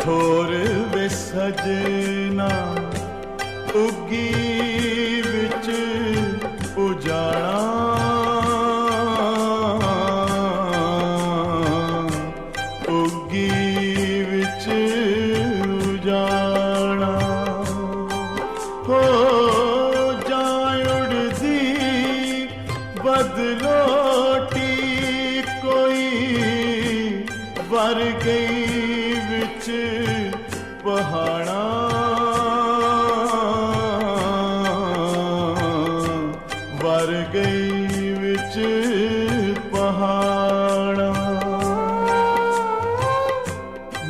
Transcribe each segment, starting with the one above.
ਥੋਰ ਵੇ ਸਜਣਾ ਉਗੀ ਵਿੱਚ ਉਜਾਣਾ ਉਗੀ ਵਿੱਚ ਉਜਾਣਾ ਹੋ ਪਹਾੜਾਂ ਵਰ ਗਈ ਵਿੱਚ ਪਹਾੜਾਂ।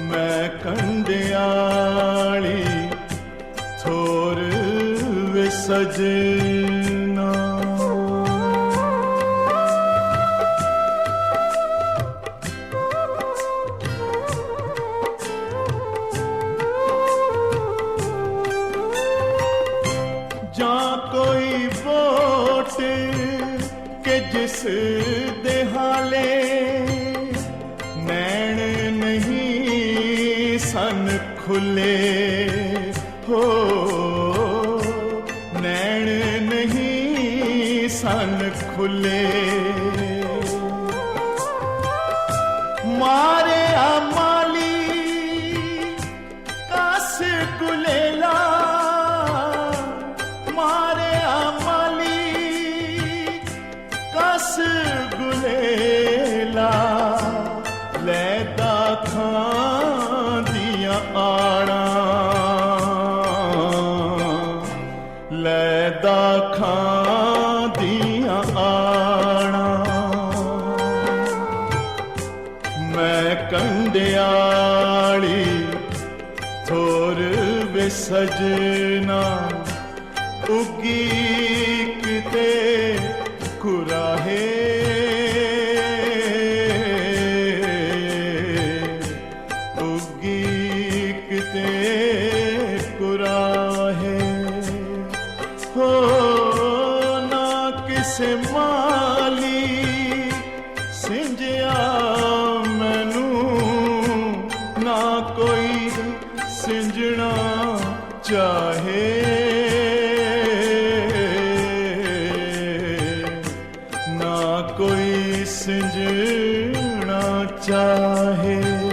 ਮੈਂ ਕੰਡਿਆਲੀ ਥੋਰ ਵੇ ਕਿ ਦੇ ਹਾਲੇ ਨੈਣ ਨਹੀਂ ਸਨ ਖੁੱਲੇ। ਹੋ ਨੈਣ ਨਹੀਂ ਸਨ ਖੁੱਲੇ। ਮਾਰਿਆ ਮਾਲੀ ਲੈਦਾ ਖਾਂ ਦੀਆਂ ਮੈਂ ਕੰਡਿਆਲੀ ਥੋਰ ਵੇ ਸਜਣਾ ਉਗੀ ਕਿਤੇ ਕੁਰਾਹੇ। ਉਗੀ ਕਿਤੇ ਨਾ ਮਾਲੀ ਸਿੰਜਿਆ ਮੈਨੂੰ ਨਾ ਕੋਈ ਸਿੰਜਣਾ ਚਾਹੇ। ਨਾ ਕੋਈ ਸਿੰਜਣਾ ਚਾਹੇ।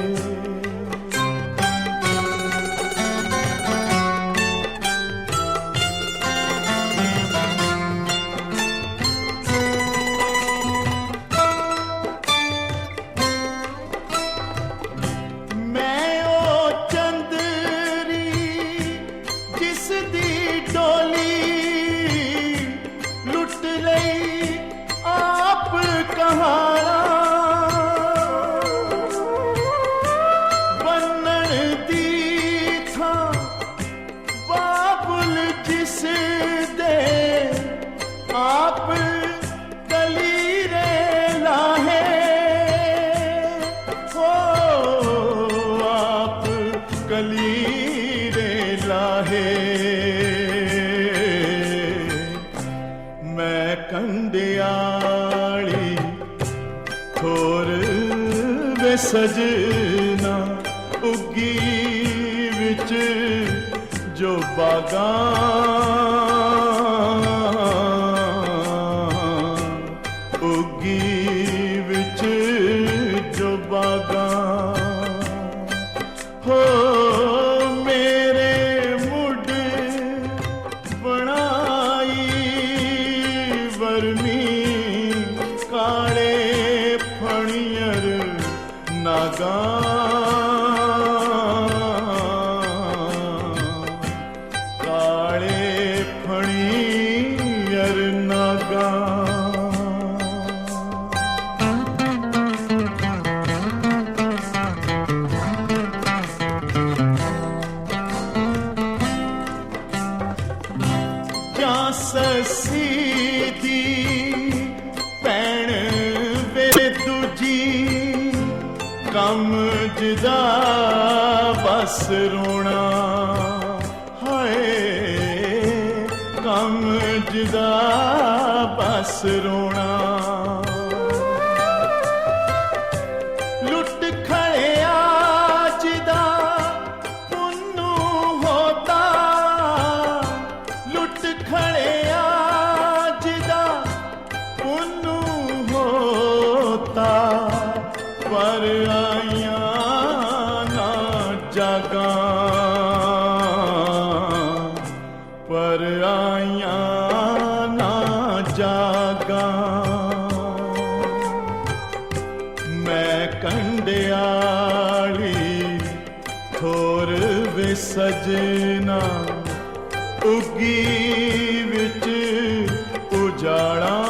ਜਿਸ ਦੇ ਆਪ ਕਲੀਰੇ ਲਾਹੇ। ਹੋ, ਆਪ ਕਲੀਰੇ ਲਾਹੇ। ਮੈਂ ਕੰਡਿਆਲੀ ਖੋਰ ਵੇ ਸਜਣਾ ਉਗੀ ਵਿੱਚ ਜੋ ਬਾਗਾਂ ਉਗੀ ਵਿੱਚ ਜੋ ਬਾਗਾਂ ਹੋ ਮੇਰੇ ਮੁੱਢ ਬਣਾਈ ਵਰਮੀ ਕਾਲੇ ਫਣੀਅਰ ਨਾਗਾਂ ਜਦਾ ਬਸ ਰੋਣਾ। ਹਾਏ ਕੰਮ ਜਦਾ ਬਸ ਰੋਣਾ। ਪਰ ਨਾ ਜਾਗਾ। ਮੈਂ ਕੰਡਿਆਲੀ ਥੋਰ ਵੇ ਸਜਣਾ ਉਗੀ ਵਿੱਚ ਉਜਾੜਾ